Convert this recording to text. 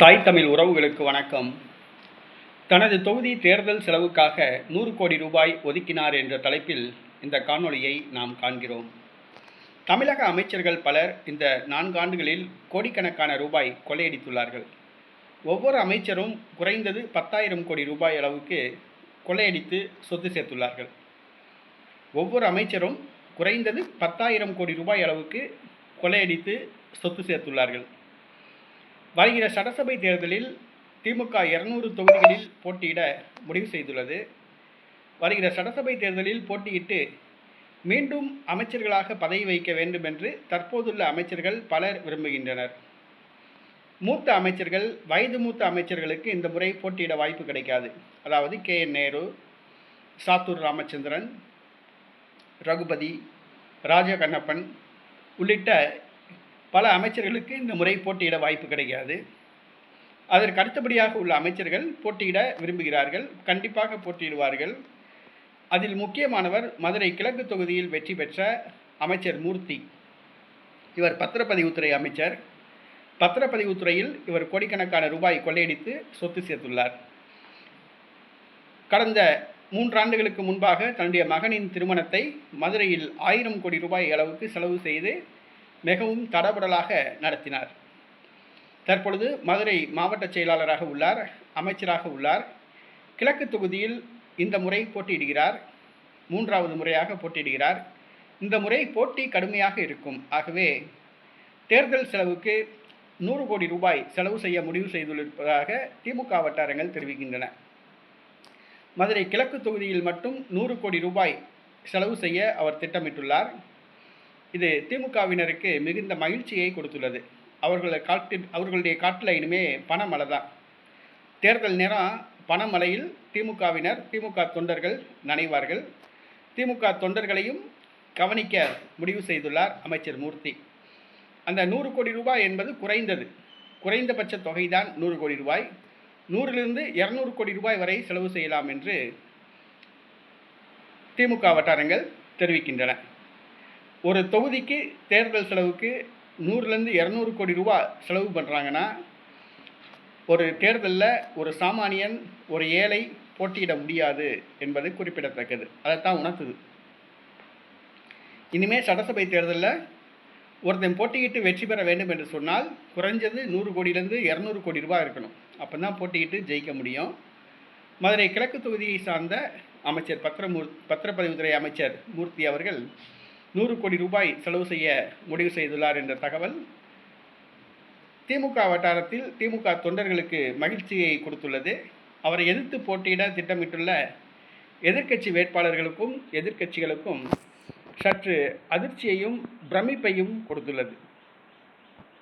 தாய் தமிழ் உறவுகளுக்கு வணக்கம். தனது தொகுதி தேர்தல் செலவுக்காக நூறு கோடி ரூபாய் ஒதுக்கினார் என்ற தலைப்பில் இந்த காணொளியை நாம் காண்கிறோம். தமிழக அமைச்சர்கள் பலர் இந்த நான்காண்டுகளில் கோடிக்கணக்கான ரூபாய் கொள்ளையடித்துள்ளார்கள். ஒவ்வொரு அமைச்சரும் குறைந்தது பத்தாயிரம் கோடி ரூபாய் அளவுக்கு கொள்ளையடித்து சொத்து சேர்த்துள்ளார்கள். ஒவ்வொரு அமைச்சரும் குறைந்தது பத்தாயிரம் கோடி ரூபாய் அளவுக்கு கொள்ளையடித்து சொத்து சேர்த்துள்ளார்கள். வருகிற சட்டசபை தேர்தலில் திமுக இருநூறு தொகுதிகளில் போட்டியிட முடிவு செய்துள்ளது. வருகிற சட்டசபை தேர்தலில் போட்டியிட்டு மீண்டும் அமைச்சர்களாக பதவி வைக்க வேண்டும் என்று தற்போதுள்ள அமைச்சர்கள் பலர் விரும்புகின்றனர். மூத்த அமைச்சர்கள் வயது மூத்த அமைச்சர்களுக்கு இந்த முறை போட்டியிட வாய்ப்பு கிடைக்காது. அதாவது கே. என். நேரு சாத்தூர் ராமச்சந்திரன் ரகுபதி ராஜ கண்ணப்பன் உள்ளிட்ட பல அமைச்சர்களுக்கு இந்த முறை போட்டியிட வாய்ப்பு கிடைக்காது அதற்கு அடுத்தபடியாக உள்ள அமைச்சர்கள் போட்டியிட விரும்புகிறார்கள் கண்டிப்பாக போட்டியிடுவார்கள். அதில் முக்கியமானவர் மதுரை கிழக்கு தொகுதியில் வெற்றி பெற்ற அமைச்சர் மூர்த்தி. இவர் பத்திரப்பதிவுத்துறை அமைச்சர். பத்திரப்பதிவுத்துறையில் இவர் கோடிக்கணக்கான ரூபாய் கொள்ளையடித்து சொத்து சேர்த்துள்ளார். கடந்த மூன்றாண்டுகளுக்கு முன்பாக தன்னுடைய மகனின் திருமணத்தை மதுரையில் ஆயிரம் கோடி ரூபாய் அளவுக்கு செலவு செய்து மிகவும் தடபுடலாக நடத்தினார். தற்பொழுது மதுரை மாவட்ட செயலாளராக உள்ளார் அமைச்சராக உள்ளார். கிழக்கு தொகுதியில் இந்த முறை போட்டியிடுகிறார். மூன்றாவது முறையாக போட்டியிடுகிறார். இந்த முறை போட்டி கடுமையாக இருக்கும். ஆகவே தேர்தல் செலவுக்கு நூறு கோடி ரூபாய் செலவு செய்ய முடிவு செய்துள்ளதாக திமுக வட்டாரங்கள் தெரிவிக்கின்றன. மதுரை கிழக்கு தொகுதியில் மட்டும் நூறு கோடி ரூபாய் செலவு செய்ய அவர் திட்டமிட்டுள்ளார். இது திமுகவினருக்கு மிகுந்த மகிழ்ச்சியை கொடுத்துள்ளது. அவர்களை காட்டு அவர்களுடைய காட்டில் இனிமே பணமழை தான் தேர்தல் நேரம் பணமலையில் திமுகவினர் திமுக தொண்டர்கள் நனைவார்கள். திமுக தொண்டர்களையும் கவனிக்க முடிவு செய்துள்ளார் அமைச்சர் மூர்த்தி. அந்த நூறு கோடி ரூபாய் என்பது குறைந்தது. குறைந்தபட்ச தொகைதான் நூறு கோடி ரூபாய். நூறிலிருந்து இரநூறு கோடி ரூபாய் வரை செலவு செய்யலாம் என்று திமுக வட்டாரங்கள் தெரிவிக்கின்றன. ஒரு தொகுதிக்கு தேர்தல் செலவுக்கு நூறுலேருந்து இரநூறு கோடி ரூபா செலவு பண்ணுறாங்கன்னா ஒரு தேர்தலில் ஒரு சாமானியன் ஒரு ஏழை போட்டியிட முடியாது என்பது குறிப்பிடத்தக்கது. அதைத்தான் உணர்த்துது. இனிமேல் சட்டசபை தேர்தலில் ஒருத்தன் போட்டியிட்டு வெற்றி பெற வேண்டும் என்று சொன்னால் குறைஞ்சது நூறு கோடியிலேருந்து இரநூறு கோடி ரூபாய் இருக்கணும். அப்போ தான் போட்டியிட்டு ஜெயிக்க முடியும். மதுரை கிழக்கு தொகுதியை சார்ந்த அமைச்சர் பத்திரமூர் பத்திரப்பதிவுத்துறை அமைச்சர் மூர்த்தி அவர்கள் நூறு கோடி ரூபாய் செலவு செய்ய முடிவு செய்துள்ளார் என்ற தகவல். திமுக வட்டாரத்தில் திமுக தொண்டர்களுக்கு மகிழ்ச்சியை கொடுத்துள்ளது. அவரை எதிர்த்து போட்டியிட திட்டமிட்டுள்ள எதிர்க்கட்சி வேட்பாளர்களுக்கும் எதிர்க்கட்சிகளுக்கும் சற்று அதிர்ச்சியையும் பிரமிப்பையும் கொடுத்துள்ளது.